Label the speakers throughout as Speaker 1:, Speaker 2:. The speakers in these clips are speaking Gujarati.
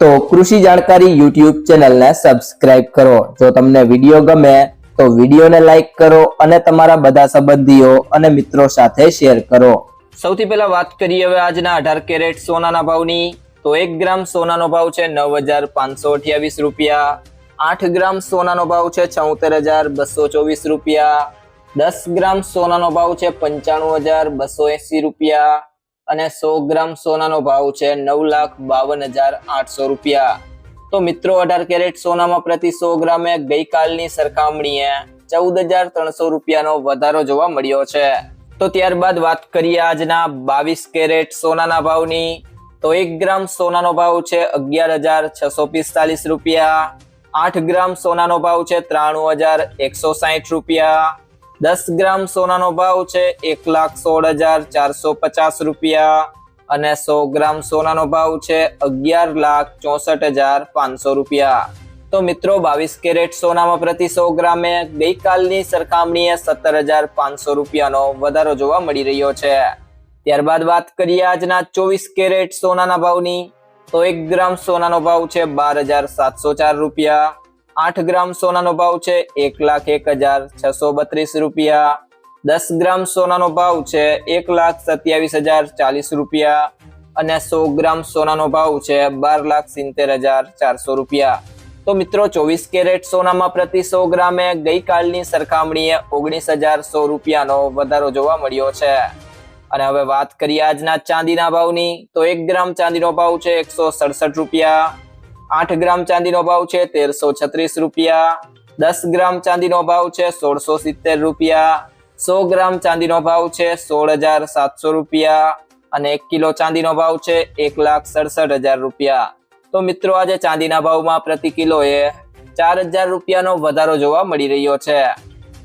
Speaker 1: તો કૃષિ જાણકારી યુટ્યુબ ચેનલને સબસ્ક્રાઇબ કરો. જો તમને વીડિયો ગમે, તો વિડીયોને લાઈક કરો અને તમારા બધા સંબંધીઓ અને મિત્રો સાથે શેર કરો. સૌથી પહેલા વાત કરીએ હવે આજના અઢાર કેરેટ સોનાના ભાવની. તો એક ગ્રામ સોનાનો ભાવ છે નવ હજાર પાંચસો અઠ્યાવીસ રૂપિયા. આઠ ગ્રામ સોનાનો ભાવ છે ચૌતેર હજાર બસો ચોવીસ રૂપિયા. દસ ગ્રામ સોનાનો ભાવ છે પંચાણું હજાર બસો એસી રૂપિયા. અને સો ગ્રામ સોનાનો ભાવ છે નવ લાખ બાવન હજાર આઠસો રૂપિયા. તો મિત્રો, અઢાર કેરેટ સોનામાં પ્રતિ સો ગ્રામે ગઈકાલની સરખામણીએ ચૌદ હજાર ત્રણસો રૂપિયાનો વધારો જોવા મળ્યો છે. તો ત્યારબાદ વાત કરીએ આજના બાવીસ કેરેટ સોનાના ભાવની. તો એક ગ્રામ સોનાનો ભાવ છે અગિયાર હજાર છસો પિસ્તાલીસ રૂપિયા. આઠ ગ્રામ સોનાનો ભાવ છે ત્રાણું હજાર એકસો સાહીઠ રૂપિયા. દસ ગ્રામ સોનાનો ભાવ છે એક લાખ સોળ હજાર ચારસો પચાસ રૂપિયા. અને સો ગ્રામ સોનાનો ભાવ છે અગિયાર લાખ ચોસઠ હજાર પાંચસો રૂપિયા. તો મિત્રો, બાવીસ કેરેટ સોનામાં પ્રતિ સો ગ્રામે ગઈકાલની સરખામણીએ સત્તર હજાર પાંચસો રૂપિયાનો વધારો જોવા મળી રહ્યો છે. ત્યારબાદ વાત કરીએ આજના ચોવીસ કેરેટ સોનાના ભાવની. તો એક ગ્રામ સોનાનો ભાવ છે બાર હજાર સાતસો ચાર રૂપિયા. આઠ ગ્રામ સોનાનો ભાવ છે, એક લાખ એક હજાર છસો બત્રીસ રૂપિયા. દસ ગ્રામ સોનાનો ભાવ છે, એક લાખ સત્યાવીસ હજાર ચાલીસ રૂપિયા. અને સો ગ્રામ સોનાનો ભાવ છે, બાર લાખ સિત્તેર હજાર ચારસો રૂપિયા. તો મિત્રો, ચોવીસ કેરેટ સોનામાં પ્રતિ સો ગ્રામે ગઈકાલની સરખામણીએ ઓગણીસ હજાર સો રૂપિયાનો વધારો જોવા મળ્યો છે. અને હવે વાત કરીએ આજના ચાંદીના ભાવની, તો એક ગ્રામ ચાંદીનો ભાવ છે, એકસો સડસઠ રૂપિયા. આઠ ગ્રામ ચાંદીનો ભાવ છે તેરસો છત્રીસ રૂપિયા. દસ ગ્રામ ચાંદીનો ભાવ છે સોળસો સિત્તેર રૂપિયા. સો ગ્રામ ચાંદીનો ભાવ છે સોળ હજાર સાતસો રૂપિયા. અને એક કિલો ચાંદીનો ભાવ છે એક લાખ સડસઠ હજાર રૂપિયા. તો મિત્રો, આજે ચાંદીના ભાવમાં પ્રતિ કિલોએ ચાર હજાર રૂપિયાનો વધારો જોવા મળી રહ્યો છે.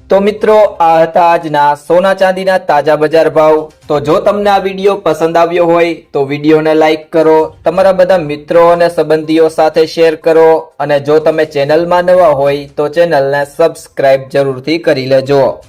Speaker 1: તો મિત્રો, આ હતા આજના સોના ચાંદીના તાજા બજાર ભાવ. તો જો તમને આ વીડિયો પસંદ આવ્યો હોય, તો વિડીયોને લાઇક કરો, તમારા બધા મિત્રો અને સંબંધીઓ સાથે શેર કરો, અને જો તમે ચેનલમાં નવા હોય, તો ચેનલને સબસ્ક્રાઇબ જરૂરથી કરી લેજો.